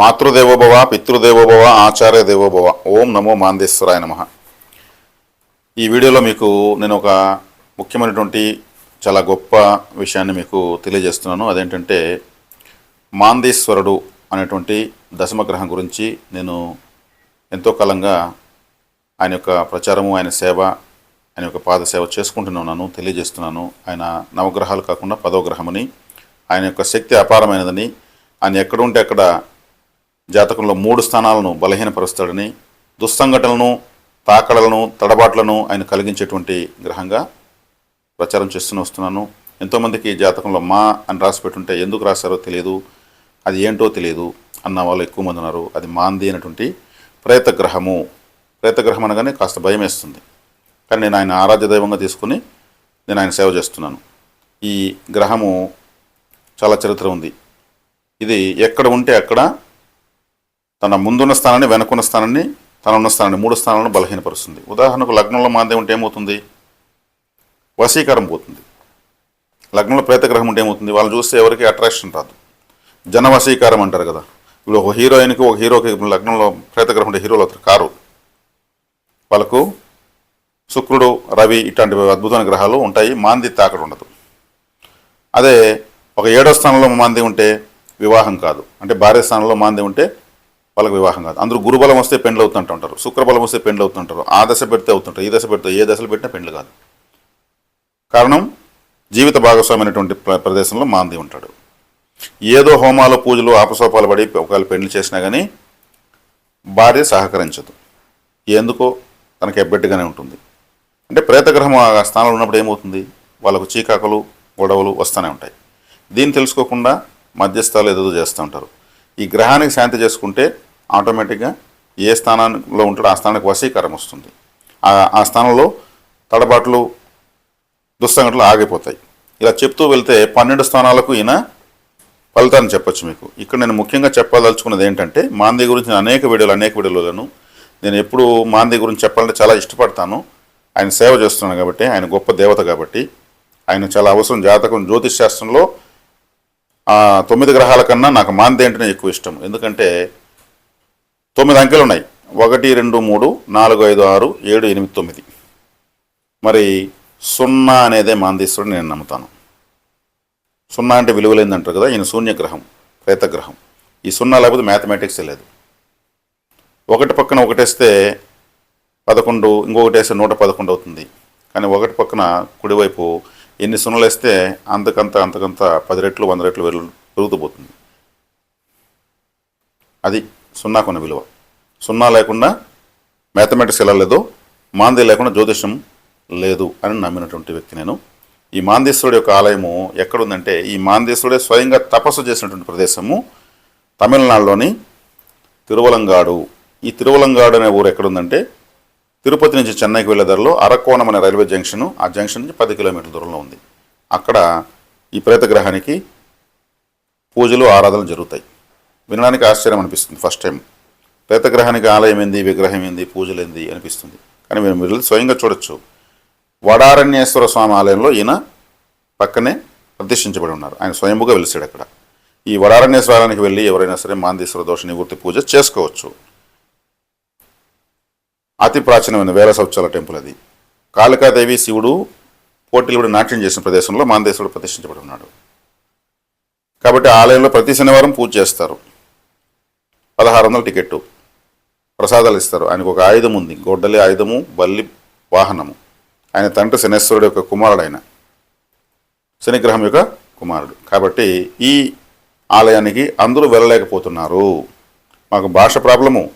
మాతృదేవోభవ పితృదేవోభవ ఆచార్య దేవోభవ ఓం నమో మాందేశ్వరాయ నమ. ఈ వీడియోలో మీకు నేను ఒక ముఖ్యమైనటువంటి చాలా గొప్ప విషయాన్ని మీకు తెలియజేస్తున్నాను. అదేంటంటే మాందేశ్వరుడు అనేటువంటి దశమగ్రహం గురించి నేను ఎంతో కాలంగా ఆయన యొక్క ప్రచారము ఆయన సేవ ఆయన యొక్క పాద సేవ చేసుకుంటున్నాను తెలియజేస్తున్నాను. ఆయన నవగ్రహాలు కాకుండా పదో గ్రహమని ఆయన యొక్క శక్తి అపారమైనదని ఆయన ఎక్కడుంటే అక్కడ జాతకంలో మూడు స్థానాలను బలహీనపరుస్తాడని దుస్సంఘటనలను తాకడలను తడబాట్లను ఆయన కలిగించేటువంటి గ్రహంగా ప్రచారం చేస్తూనే వస్తున్నాను. ఎంతోమందికి జాతకంలో మా అని రాసి పెట్టుంటే ఎందుకు రాశారో తెలియదు అది ఏంటో తెలియదు అన్న వాళ్ళు ఎక్కువ మంది ఉన్నారు. అది మాంది అనేటువంటి ప్రేతగ్రహము. ప్రేతగ్రహం అనగానే కాస్త భయం వేస్తుంది. కానీ నేను ఆయన ఆరాధ్య దైవంగా తీసుకుని నేను ఆయన సేవ చేస్తున్నాను. ఈ గ్రహము చాలా చరిత్ర ఉంది. ఇది ఎక్కడ ఉంటే అక్కడ తన ముందున్న స్థానాన్ని వెనకున్న స్థానాన్ని తన ఉన్న స్థానాన్ని మూడు స్థానాలను బలహీనపరుస్తుంది. ఉదాహరణకు లగ్నంలో మాంద్యం ఉంటే ఏమవుతుంది? వశీకారం పోతుంది. లగ్నంలో ప్రేతగ్రహం ఉంటే ఏమవుతుంది? వాళ్ళు చూస్తే ఎవరికి అట్రాక్షన్ రాదు. జన వశీకారం అంటారు కదా. ఇప్పుడు ఒక హీరోయిన్కి ఒక హీరోకి లగ్నంలో ప్రేతగ్రహం ఉంటే హీరోలు అవుతారు. కారు. వాళ్ళకు శుక్రుడు రవి ఇట్లాంటి అద్భుతమైన గ్రహాలు ఉంటాయి. మాంది తాకడు ఉండదు. అదే ఒక ఏడో స్థానంలో మాంది ఉంటే వివాహం కాదు. అంటే భార్య స్థానంలో మాంది ఉంటే వాళ్ళకి వివాహం కాదు. అందరూ గురుబలం వస్తే పెండ్లు అవుతుంటుంటారు శుక్రబలం వస్తే పెండ్లు అవుతుంటారు ఆ దశ పెడితే అవుతుంటారు. ఈ దశ పెడితే ఏ దశలు పెట్టినా పెండ్లు కాదు. కారణం జీవిత భాగస్వామైనటువంటి ప్ర- ప్రదేశంలో మాంది ఉంటాడు. ఏదో హోమాలు పూజలు ఆపసోపాలు పడి ఒకవేళ పెళ్ళి చేసినా కానీ భార్య సహకరించదు. ఎందుకో? తనకి ఎబ్బెట్టుగానే ఉంటుంది. అంటే ప్రేతగ్రహం ఆ స్థానంలో ఉన్నప్పుడు ఏమవుతుంది? వాళ్ళకు చీకాకులు గొడవలు వస్తూనే ఉంటాయి. దీన్ని తెలుసుకోకుండా మధ్యస్థాలు ఏదో చేస్తూ ఉంటారు. ఈ గ్రహానికి శాంతి చేసుకుంటే ఆటోమేటిక్గా ఏ స్థానంలో ఉంటాడో ఆ స్థానానికి వశీకరం వస్తుంది. ఆ- స్థానంలో తడబాట్లు దుస్సంఘటనలు ఆగిపోతాయి. ఇలా చెప్తూ వెళ్తే పన్నెండు స్థానాలకు ఈయన ఫలితాన్ని చెప్పొచ్చు మీకు. ఇక్కడ నేను ముఖ్యంగా చెప్పదలుచుకున్నది ఏంటంటే మాంది గురించి అనేక వీడియోలు అనేక వీడియోలను నేను ఎప్పుడు మాంది గురించి చెప్పాలంటే చాలా ఇష్టపడతాను. ఆయన సేవ చేస్తున్నాను కాబట్టి ఆయన గొప్ప దేవత కాబట్టి ఆయన చాలా అవసరం జాతకం జ్యోతిష్ శాస్త్రంలో ఆ తొమ్మిది గ్రహాల కన్నా నాకు మాంది అంటేనే ఎక్కువ ఇష్టం. ఎందుకంటే తొమ్మిది అంకెలు ఉన్నాయి. ఒకటి రెండు మూడు నాలుగు ఐదు ఆరు ఏడు ఎనిమిది తొమ్మిది. మరి సున్నా అనేదే మాందీశ్వరుడు నేను నమ్ముతాను. సున్నా అంటే విలువలేంది అంటారు కదా ఈయన శూన్యగ్రహం ప్రేతగ్రహం ఈ సున్నా లేకపోతే మ్యాథమెటిక్స్ లేదు. ఒకటి పక్కన ఒకటేస్తే పదకొండు ఇంకొకటి వేస్తే నూట పదకొండు అవుతుంది. కానీ ఒకటి పక్కన కుడివైపు ఎన్ని సున్నలు వేస్తే అంతకంత అంతకంత పది రెట్లు వంద రెట్లు వెలు పెరుగుతూ పోతుంది. అది సున్నాకున్న విలువ. సున్నా లేకుండా మ్యాథమెటిక్స్ ఎలా లేదు మాంది లేకుండా జ్యోతిషం లేదు అని నమ్మినటువంటి వ్యక్తి నేను. ఈ మాందేశ్వరుడు యొక్క ఆలయము ఎక్కడుందంటే ఈ మాందేశ్వరుడే స్వయంగా తపస్సు చేసినటువంటి ప్రదేశము తమిళనాడులోని తిరువలంగాడు. ఈ తిరువలంగాడు అనే ఊరు ఎక్కడుందంటే తిరుపతి నుంచి చెన్నైకి వెళ్ళే దారిలో అరకోణం అనే రైల్వే జంక్షన్ ఆ జంక్షన్ నుంచి పది కిలోమీటర్ల దూరంలో ఉంది. అక్కడ ఈ ప్రేతగ్రహానికి పూజలు ఆరాధనలు జరుగుతాయి. వినడానికి ఆశ్చర్యం అనిపిస్తుంది ఫస్ట్ టైం. ప్రేతగ్రహానికి ఆలయం ఏంది విగ్రహం ఏంది పూజలు ఏంది అనిపిస్తుంది. కానీ మీరు మీరు స్వయంగా చూడొచ్చు. వడారణ్యేశ్వర స్వామి ఆలయంలో ఈయన పక్కనే ప్రతిష్ఠించబడి ఉన్నారు. ఆయన స్వయంభుగా వెలిసాడు అక్కడ. ఈ వడారణ్యేశ్వరానికి వెళ్ళి ఎవరైనా సరే మాందేశ్వర దోష నివృత్తి పూజ చేసుకోవచ్చు. అతి ప్రాచీనమైన వేల సంవత్సరాల టెంపుల్ అది. కాళికాదేవి శివుడు పోటీలు నాట్యం చేసిన ప్రదేశంలో మాందేశ్వరుడు ప్రతిష్ఠించబడి ఉన్నాడు. కాబట్టి ఆలయంలో ప్రతి శనివారం పూజ చేస్తారు. పదహారు వందల టికెట్టు. ప్రసాదాలు ఇస్తారు. ఆయనకు ఒక ఆయుధం ఉంది. గొడ్డలి ఆయుధము బల్లి వాహనము. ఆయన తండ్రి శనేశ్వరుడు యొక్క కుమారుడు ఆయన శనిగ్రహం యొక్క కుమారుడు. కాబట్టి ఈ ఆలయానికి అందరూ వెళ్ళలేకపోతున్నారు. మాకు భాష ప్రాబ్లము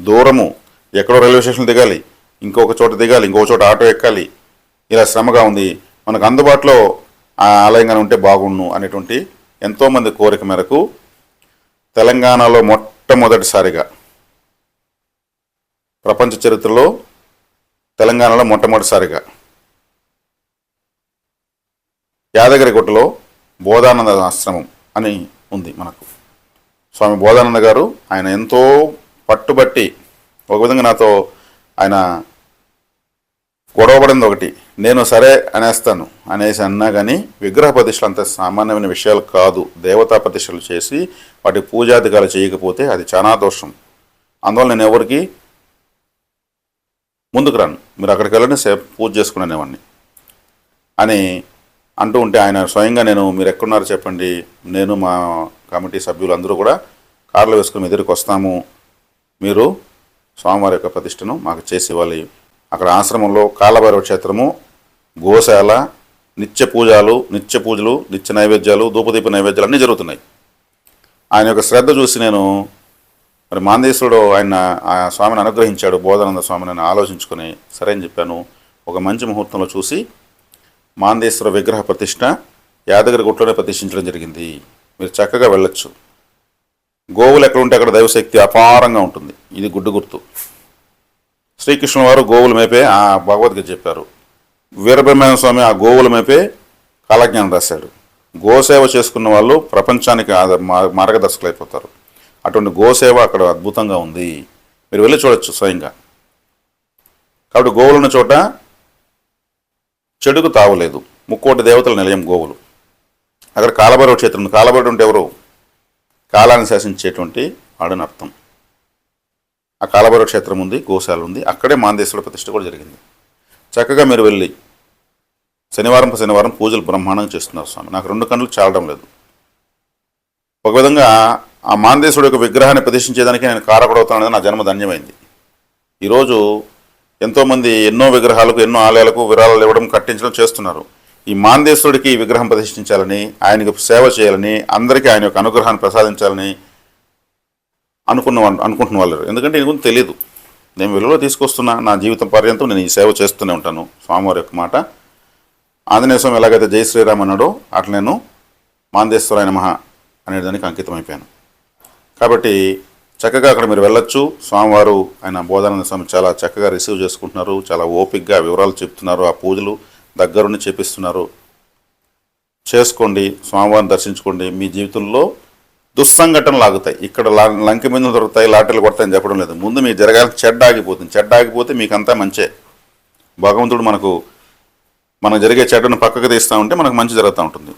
దూరము ఎక్కడో రైల్వే స్టేషన్ దిగాలి ఇంకొక చోట దిగాలి ఇంకొక చోట ఆటో ఎక్కాలి. ఇలా శ్రమగా ఉంది. మనకు అందుబాటులో ఆ ఆలయంగానే ఉంటే బాగుండు అనేటువంటి ఎంతోమంది కోరిక మేరకు తెలంగాణలో మొట్టమొదటిసారిగా ప్రపంచ చరిత్రలో తెలంగాణలో మొట్టమొదటిసారిగా యాదగిరిగుట్టలో బోధానంద ఆశ్రమం అని ఉంది మనకు. స్వామి బోధానంద గారు ఆయన ఎంతో పట్టుబట్టి ఒక విధంగా నాతో ఆయన గొడవపడింది ఒకటి. నేను సరే అనేస్తాను అనేసి అన్నా కానీ విగ్రహ ప్రతిష్టలు అంత సామాన్యమైన విషయాలు కాదు. దేవతా ప్రతిష్టలు చేసి వాటి పూజాధికాలు చేయకపోతే అది చాలా దోషం. అందువల్ల నేను ఎవరికి ముందుకు రాను. మీరు అక్కడికి వెళ్ళండి సే పూజ చేసుకునేవాడిని అని అంటూ ఉంటే ఆయన స్వయంగా నేను మీరు ఎక్కడున్నారు చెప్పండి. నేను మా కమిటీ సభ్యులు అందరూ కూడా కార్లు వేసుకుని ఎదురుకొస్తాము వస్తాము. మీరు స్వామివారి యొక్క ప్రతిష్టను మాకు చేసి ఇవ్వాలి అక్కడ ఆశ్రమంలో కాలభైరవ క్షేత్రము గోశాల నిత్య పూజలు నిత్య పూజలు నిత్య నైవేద్యాలు ధూపదీప నైవేద్యాలు అన్నీ జరుగుతున్నాయి. ఆయన యొక్క శ్రద్ధ చూసి నేను మరి మాందేశ్వరుడు ఆయన ఆ స్వామిని అనుగ్రహించాడు బోధానంద స్వామిని నేను ఆలోచించుకొని సరే అని చెప్పాను. ఒక మంచి ముహూర్తంలో చూసి మాందేశ్వర విగ్రహ ప్రతిష్ట యాదగిరి గుట్లోనే ప్రతిష్ఠించడం జరిగింది. మీరు చక్కగా వెళ్ళొచ్చు. గోవులు ఎక్కడ ఉంటే అక్కడ దైవశక్తి అపారంగా ఉంటుంది. ఇది గుడ్డు గుర్తు. శ్రీకృష్ణుల వారు గోవుల మేపే ఆ భగవద్గీత చెప్పారు. వీరబ్రహ్మణ్య స్వామి ఆ గోవుల మేపే కాలజ్ఞానం రాశాడు. గోసేవ చేసుకున్న వాళ్ళు ప్రపంచానికి మార్గదర్శకులు అయిపోతారు అటువంటి గోసేవ అక్కడ అద్భుతంగా ఉంది. మీరు వెళ్ళి చూడొచ్చు స్వయంగా. కాబట్టి గోవులు ఉన్న చోట చెడుకు తావలేదు. ముక్కోటి దేవతల నిలయం గోవులు. అక్కడ కాలభైరవ క్షేత్రం ఉంది. అంటే ఎవరు? కాలాన్ని శాసించేటువంటి వాడని అర్థం. ఆ కాలభైరవ క్షేత్రం ఉంది గోశాల ఉంది అక్కడే మాందేశ్వర ప్రతిష్ఠ కూడా జరిగింది. చక్కగా మీరు వెళ్ళి శనివారం శనివారం పూజలు బ్రహ్మాండంగా చేస్తున్నారు స్వామి. నాకు రెండు కళ్ళు చాలడం లేదు. ఒక విధంగా ఆ మాందేశ్వరుడు యొక్క విగ్రహాన్ని ప్రతిష్ఠించేదానికి నేను కారకుడవుతానని నా జన్మ ధన్యమైంది. ఈరోజు ఎంతోమంది ఎన్నో విగ్రహాలకు ఎన్నో ఆలయాలకు విరాళాలు ఇవ్వడం కట్టించడం చేస్తున్నారు. ఈ మాందేశ్వరుడికి ఈ విగ్రహం ప్రతిష్ఠించాలని ఆయనకు సేవ చేయాలని అందరికీ ఆయన యొక్క అనుగ్రహాన్ని ప్రసాదించాలని అనుకున్న అనుకుంటున్న వాళ్ళు. ఎందుకంటే ఇది గురించి తెలియదు నేను వెలువలో తీసుకొస్తున్నా నా జీవితం పర్యంతం నేను ఈ సేవ చేస్తూనే ఉంటాను. స్వామివారి యొక్క మాట. ఆంజనేయ స్వామి ఎలాగైతే జై శ్రీరామ్ అన్నాడో అట్లా నేను మాందేశ్వరాయ నమః అనే దానికి అంకితం అయిపోయాను కాబట్టి చక్కగా అక్కడ మీరు వెళ్ళొచ్చు. స్వామివారు ఆయన బోధానంద స్వామి చాలా చక్కగా రిసీవ్ చేసుకుంటున్నారు. చాలా ఓపిక్గా వివరాలు చెప్తున్నారు ఆ పూజలు. దగ్గరుండి చేపిస్తున్నారు. చేసుకోండి స్వామివారిని దర్శించుకోండి. మీ జీవితంలో దుస్సంఘటనలు ఆగుతాయి ఇక్కడ లా- మీద దొరుకుతాయి లాటరీలు కొడతాయని చెప్పడం లేదు. ముందు మీకు జరగాలి చెడ్డ ఆగిపోతుంది. చెడ్డ ఆగిపోతే మీకంతా మంచే. భగవంతుడు మనకు మనకు జరిగే చెడ్డను పక్కకు తీస్తూ ఉంటే మనకు మంచి జరుగుతూ ఉంటుంది.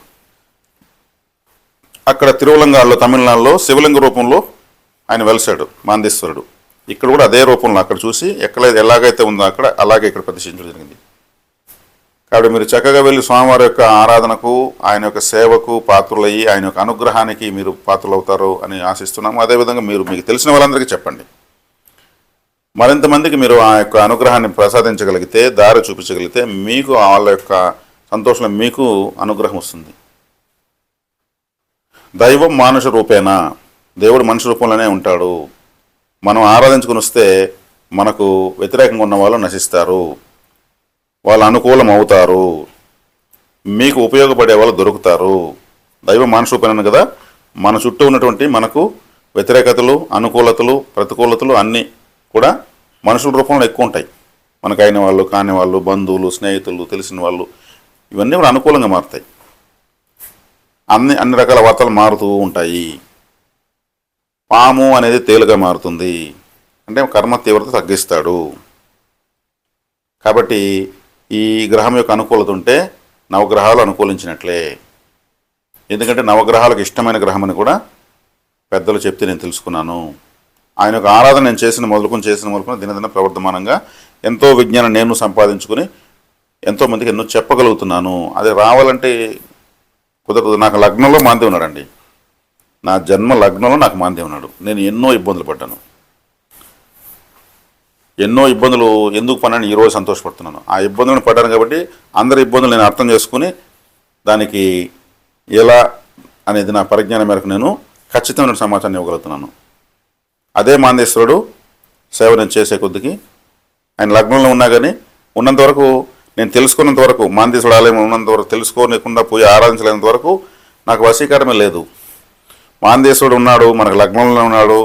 అక్కడ తిరువలంగాలో తమిళనాడులో శివలింగ రూపంలో ఆయన వెలిసాడు మాందేశ్వరుడు. ఇక్కడ కూడా అదే రూపంలో అక్కడ చూసి ఎక్కడ ఎలాగైతే ఉందో అక్కడ అలాగే ఇక్కడ ప్రతిష్ఠించడం జరిగింది. కాబట్టి మీరు చక్కగా వెళ్ళి స్వామివారి యొక్క ఆరాధనకు ఆయన యొక్క సేవకు పాత్రులయ్యి ఆయన యొక్క అనుగ్రహానికి మీరు పాత్రలవుతారు అని ఆశిస్తున్నాము. అదేవిధంగా మీరు మీకు తెలిసిన వాళ్ళందరికీ చెప్పండి. మరింత మందికి మీరు ఆ యొక్క అనుగ్రహాన్ని ప్రసాదించగలిగితే దారి చూపించగలిగితే మీకు వాళ్ళ యొక్క సంతోషంలో మీకు అనుగ్రహం వస్తుంది. దైవం మానుష రూపేనా? దేవుడు మనిషి రూపంలోనే ఉంటాడు. మనం ఆరాధించుకుని వస్తే మనకు వ్యతిరేకంగా ఉన్న వాళ్ళు నశిస్తారు. వాళ్ళు అనుకూలం అవుతారు మీకు ఉపయోగపడే వాళ్ళు దొరుకుతారు. దైవ మానుష కదా? మన చుట్టూ ఉన్నటువంటి మనకు వ్యతిరేకతలు అనుకూలతలు ప్రతికూలతలు అన్నీ కూడా మనుషుల రూపంలో ఎక్కువ ఉంటాయి. మనకు అయిన వాళ్ళు కాని వాళ్ళు బంధువులు స్నేహితులు తెలిసిన వాళ్ళు ఇవన్నీ కూడా అనుకూలంగా మారుతాయి. అన్ని అన్ని రకాల వార్తలు మారుతూ ఉంటాయి. పాము అనేది తేలిగా మారుతుంది. అంటే కర్మ తీవ్రత తగ్గిస్తాడు. కాబట్టి ఈ గ్రహం యొక్క అనుకూలత ఉంటే నవగ్రహాలు అనుకూలించినట్లే. ఎందుకంటే నవగ్రహాలకు ఇష్టమైన గ్రహం అని కూడా పెద్దలు చెప్తే నేను తెలుసుకున్నాను. ఆయన యొక్క ఆరాధన నేను చేసిన మొదలుకొని చేసిన మొదలుకొని దినదిన ప్రవర్ధమానంగా ఎంతో విజ్ఞానం నేను సంపాదించుకుని ఎంతోమందికి ఎన్నో చెప్పగలుగుతున్నాను. అది రావాలంటే కుదరదు. నాకు లగ్నంలో మాంది ఉన్నాడండి. నా జన్మ లగ్నంలో నాకు మాంది ఉన్నాడు. నేను ఎన్నో ఇబ్బందులు పడ్డాను. ఎన్నో ఇబ్బందులు ఎందుకు పడినాను ఈరోజు సంతోషపడుతున్నాను. ఆ ఇబ్బందులను పడ్డాను కాబట్టి అందరి ఇబ్బందులు నేను అర్థం చేసుకుని దానికి ఎలా అనేది నా పరిజ్ఞానం మేరకు నేను ఖచ్చితమైన సమాచారాన్ని ఇవ్వగలుగుతున్నాను. అదే మాందేశ్వరుడు సేవ నేను చేసే కొద్దికి ఆయన లగ్నంలో ఉన్నా కానీ ఉన్నంత వరకు నేను తెలుసుకున్నంత వరకు మాందేశ్వరుడు ఆలయం ఉన్నంత వరకు తెలుసుకోలేకుండా పోయి ఆరాధించలేనంత వరకు నాకు వశీకరమే లేదు. మాందేశ్వరుడు ఉన్నాడు మనకు లగ్నంలో ఉన్నాడు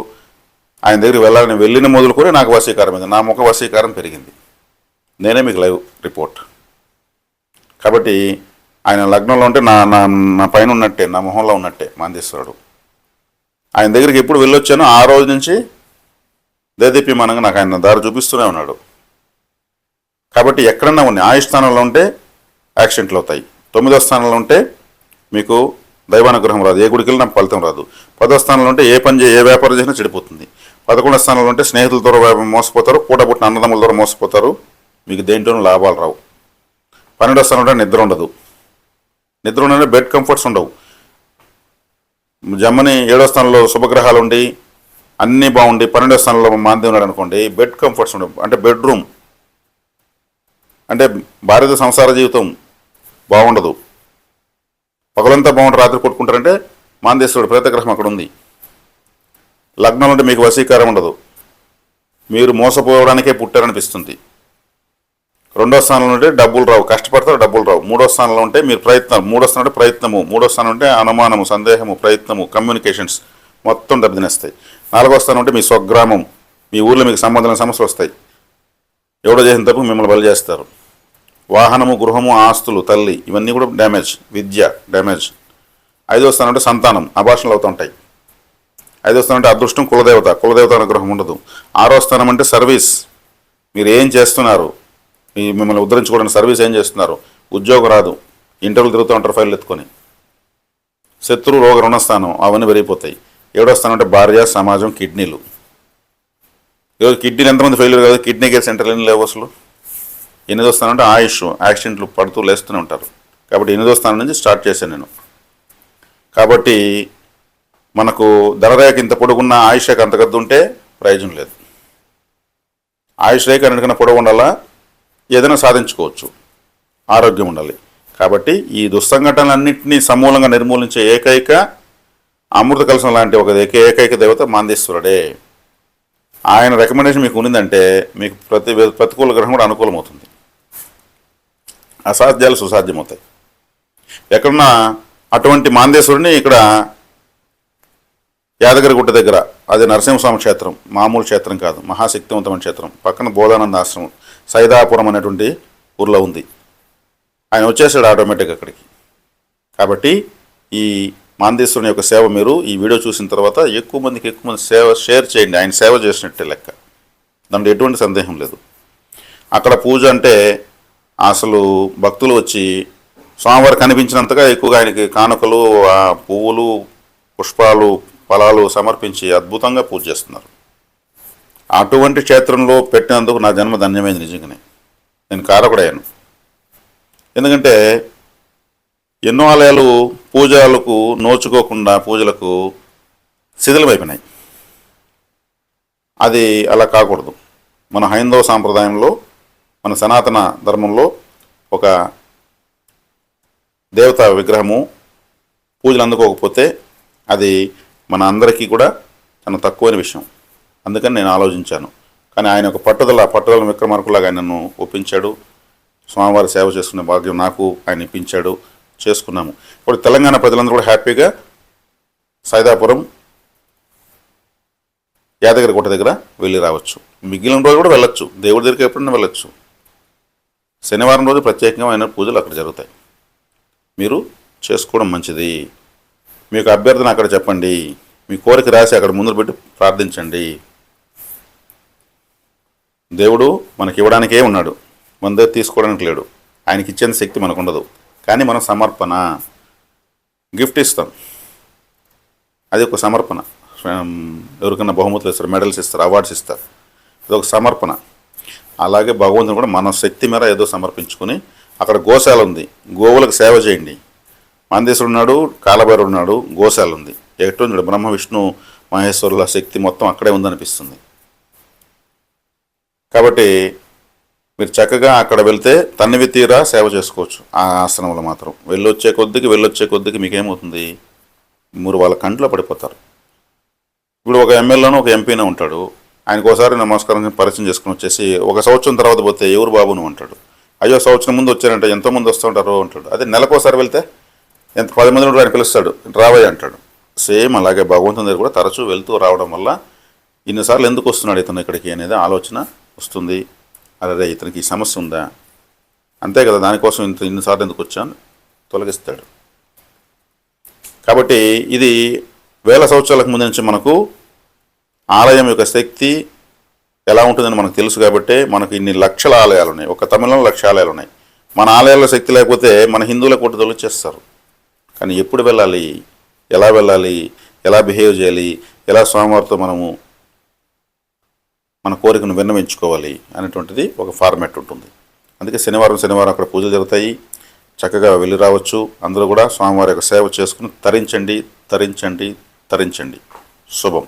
ఆయన దగ్గరికి వెళ్ళాలని వెళ్ళిన మొదలు కూడా నాకు వశీకారం అయింది. నా ముఖ వశీకారం పెరిగింది. నేనే మీకు లైవ్ రిపోర్ట్. కాబట్టి ఆయన లగ్నంలో ఉంటే నా నా నా పైన ఉన్నట్టే నా మొహంలో ఉన్నట్టే మాందేశ్వరుడు. ఆయన దగ్గరికి ఎప్పుడు వెళ్ళొచ్చానో ఆ రోజు నుంచి దేదీప్యమానంగా నాకు ఆయన దారి చూపిస్తూనే ఉన్నాడు. కాబట్టి ఎక్కడన్నా ఉన్నాయి ఆయుష్ స్థానంలో ఉంటే యాక్సిడెంట్లు అవుతాయి. తొమ్మిదో స్థానంలో ఉంటే మీకు దైవానుగ్రహం రాదు. ఏ గుడికి వెళ్ళినా ఫలితం రాదు. పదో స్థానంలో ఉంటే ఏ పని చే ఏ వ్యాపారం చేసినా చెడిపోతుంది. పదకొండో స్థానంలో ఉంటే స్నేహితుల ద్వారా మోసపోతారు కూడబుట్టిన అన్నదమ్ముల ద్వారా మోసపోతారు. మీకు దేంట్లోనూ లాభాలు రావు. పన్నెండో స్థానం ఉంటే నిద్ర ఉండదు. నిద్ర ఉండనే బెడ్ కంఫర్ట్స్ ఉండవు. జమ్మని ఏడో స్థానంలో శుభగ్రహాలు ఉండి అన్నీ బాగుండి పన్నెండో స్థానంలో మాంద్యం ఉన్నాడు అనుకోండి బెడ్ కంఫర్ట్స్ ఉండవు. అంటే బెడ్రూమ్. అంటే భారత సంసార జీవితం బాగుండదు. పగలంతా బాగుంటుంది రాత్రి కొట్టుకుంటారంటే మాందేశ్వరుడు ప్రేతగ్రహం అక్కడ ఉంది. లగ్నం అంటే మీకు వశీకారం ఉండదు. మీరు మోసపోవడానికే పుట్టారనిపిస్తుంది. రెండో స్థానంలో ఉంటే డబ్బులు రావు. కష్టపడతారు డబ్బులు రావు. మూడో స్థానంలో ఉంటే మీరు ప్రయత్నం మూడో స్థానం అంటే ప్రయత్నము మూడో స్థానం అంటే అనుమానము సందేహము ప్రయత్నము కమ్యూనికేషన్స్ మొత్తం దెబ్బతినేస్తాయి. నాలుగో స్థానం అంటే మీ స్వగ్రామం మీ ఊర్లో మీకు సంబంధమైన సమస్యలు వస్తాయి. ఎవడో చేసిన తప్పు మిమ్మల్ని బలి చేస్తారు. వాహనము గృహము ఆస్తులు తల్లి ఇవన్నీ కూడా డ్యామేజ్ విద్య డ్యామేజ్ ఐదో స్థానం అంటే సంతానం అభాషణలు అవుతుంటాయి. ఐదో స్థానం అంటే అదృష్టం కులదేవత. కులదేవత అనుగ్రహం ఉండదు. ఆరో స్థానం అంటే సర్వీస్. మీరు ఏం చేస్తున్నారు? మీ మిమ్మల్ని ఉద్ధరించుకోవడానికి సర్వీస్ ఏం చేస్తున్నారు? ఉద్యోగం రాదు. ఇంటర్వ్యూలు తిరుగుతూ ఉంటారు ఫైల్ ఎత్తుకొని. శత్రు రోగ రుణస్థానం అవన్నీ పెరిగిపోతాయి. ఏడో స్థానం అంటే భార్య సమాజం కిడ్నీలు. ఈరోజు కిడ్నీలు ఎంతమంది ఫెయిల్యూర్ కాదు? కిడ్నీ కేర్ సెంటర్లు ఎన్ని లేవు అసలు? ఎనిమిదో స్థానం అంటే ఆయుష్. యాక్సిడెంట్లు పడుతూ లేస్తూనే ఉంటారు. కాబట్టి ఎనిమిదో స్థానం నుంచి స్టార్ట్ చేశాను నేను. కాబట్టి మనకు ధనరేఖ ఇంత పొడుగున్న ఆయుష్ రేఖ అంత ఉంటే ప్రయోజనం లేదు. ఆయుష్ రేఖ అన్నిటికన్నా పొడవు ఉండాలా? ఏదైనా సాధించుకోవచ్చు. ఆరోగ్యం ఉండాలి. కాబట్టి ఈ దుస్సంఘటనలన్నింటినీ సమూలంగా నిర్మూలించే ఏకైక అమృత కలసం లాంటి ఒక ఏకైక దేవత మాందేశ్వరుడే ఆయన రికమెండేషన్ మీకు ఉన్నదంటే మీకు ప్రతి ప్రతికూల గ్రహం కూడా అనుకూలమవుతుంది. అసాధ్యాలు సుసాధ్యమవుతాయి. ఎక్కడున్నా అటువంటి మాందేశ్వరుని ఇక్కడ యాదగిరిగుట్ట దగ్గర. అది నరసింహస్వామి క్షేత్రం. మామూలు క్షేత్రం కాదు. మహాశక్తివంతమైన క్షేత్రం. పక్కన బోధానంద ఆశ్రమం. సైదాపురం అనేటువంటి ఊర్లో ఉంది. ఆయన వచ్చేసాడు ఆటోమేటిక్ అక్కడికి. కాబట్టి ఈ మాందేశ్వరుని యొక్క సేవ మీరు ఈ వీడియో చూసిన తర్వాత ఎక్కువ మందికి ఎక్కువ మంది సేవ షేర్ చేయండి. ఆయన సేవ చేసినట్టే లెక్క. దాంట్లో ఎటువంటి సందేహం లేదు. అక్కడ పూజ అంటే అసలు భక్తులు వచ్చి స్వామివారు కనిపించినంతగా ఎక్కువగా ఆయనకి కానుకలు ఆ పువ్వులు పుష్పాలు ఫలాలు సమర్పించి అద్భుతంగా పూజ చేస్తున్నారు. అటువంటి క్షేత్రంలో పెట్టినందుకు నా జన్మ ధన్యమైంది నిజంగానే. నేను కారకుడయ్యాను. ఎందుకంటే ఎన్నో ఆలయాలు పూజలకు నోచుకోకుండా పూజలకు శిథిలమైపోయినాయి. అది అలా కాకూడదు. మన హైందవ సాంప్రదాయంలో మన సనాతన ధర్మంలో ఒక దేవతా విగ్రహము పూజలు అందుకోకపోతే అది మన అందరికీ కూడా చాలా తక్కువైన విషయం. అందుకని నేను ఆలోచించాను. కానీ ఆయన ఒక పట్టుదల పట్టుదల విక్రమార్కులాగా ఆయన నన్ను ఒప్పించాడు. స్వామివారి సేవ చేసుకునే భాగ్యం నాకు ఆయన ఇప్పించాడు. చేసుకున్నాము. ఇప్పుడు తెలంగాణ ప్రజలందరూ కూడా హ్యాపీగా సైదాపురం కోట దగ్గర వెళ్ళి రావచ్చు. మిగిలిన రోజు కూడా వెళ్ళొచ్చు. దేవుడి దగ్గరికి ఎప్పుడైనా వెళ్ళొచ్చు. శనివారం రోజు ప్రత్యేకమైన పూజలు అక్కడ జరుగుతాయి. మీరు చేసుకోవడం మంచిది. మీకు అభ్యర్థన అక్కడ చెప్పండి. మీ కోరిక రాసి అక్కడ ముందు పెట్టి ప్రార్థించండి. దేవుడు మనకి ఇవ్వడానికే ఉన్నాడు. మన దగ్గర తీసుకోవడానికి లేడు. ఆయనకి ఇచ్చేంత శక్తి మనకు ఉండదు. కానీ మనం సమర్పణ గిఫ్ట్ ఇస్తాం. అది ఒక సమర్పణ. స్వయం ఎవరికైనా బహుమతులు ఇస్తారు మెడల్స్ ఇస్తారు అవార్డ్స్ ఇస్తారు. అదొక సమర్పణ. అలాగే భగవంతుని కూడా మన శక్తి మేర ఏదో సమర్పించుకొని అక్కడ గోశాల ఉంది. గోవులకు సేవ చేయండి. మాందేశ్వరుడు ఉన్నాడు కాలభైరుడు ఉన్నాడు గోశాల ఉంది. ఎటు ఉంది బ్రహ్మ విష్ణు మహేశ్వరుల శక్తి మొత్తం అక్కడే ఉందనిపిస్తుంది. కాబట్టి మీరు చక్కగా అక్కడ వెళ్తే తన్నివి తీరా సేవ చేసుకోవచ్చు ఆ ఆశ్రమంలో మాత్రం. వెళ్ళొచ్చే కొద్దికి వెళ్ళొచ్చే కొద్దికి మీకేమవుతుంది? మీరు వాళ్ళ కంట్లో పడిపోతారు. ఇప్పుడు ఒక ఎమ్మెల్యేనో ఒక ఎంపీనో ఉంటాడు. ఆయనకు ఒకసారి నమస్కారం పరిచయం చేసుకుని వచ్చేసి ఒక సంవత్సరం తర్వాత పోతే ఎవరు బాబును అంటాడు. అయ్యో సంవత్సరం ముందు వచ్చారంటే ఎంతోమంది వస్తుంటారు అంటాడు. అదే నెలకోసారి వెళ్తే ఎంత పది మంది ఉంటారు ఆయన పిలుస్తాడు. రావయ్య అంటాడు. సేమ్ అలాగే భగవంతుని దగ్గర కూడా తరచూ వెళ్తూ రావడం వల్ల ఇన్నిసార్లు ఎందుకు వస్తున్నాడు ఇతను ఇక్కడికి అనేది ఆలోచన వస్తుంది. అరే ఇతనికి ఈ సమస్య ఉందా? అంతే కదా దానికోసం ఇంత ఇన్నిసార్లు ఎందుకు వచ్చాను? తొలగిస్తాడు. కాబట్టి ఇది వేల సంవత్సరాలకు ముందు నుంచి మనకు ఆలయం యొక్క శక్తి ఎలా ఉంటుందని మనకు తెలుసు కాబట్టి మనకు ఇన్ని లక్షల ఆలయాలు ఉన్నాయి. ఒక తమిళంలో లక్ష ఆలయాలు ఉన్నాయి. మన ఆలయాల్లో శక్తి లేకపోతే మన హిందువుల కొట్టు చేస్తారు కానీ ఎప్పుడు వెళ్ళాలి? ఎలా వెళ్ళాలి? ఎలా బిహేవ్ చేయాలి? ఎలా స్వామివారితో మనము మన కోరికను విన్నవించుకోవాలి అనేటువంటిది ఒక ఫార్మాట్ ఉంటుంది. అందుకే శనివారం శనివారం అక్కడ పూజలు జరుగుతాయి. చక్కగా వెళ్ళి రావచ్చు. అందరూ కూడా స్వామివారి యొక్క సేవ చేసుకుని తరించండి తరించండి తరించండి. శుభం.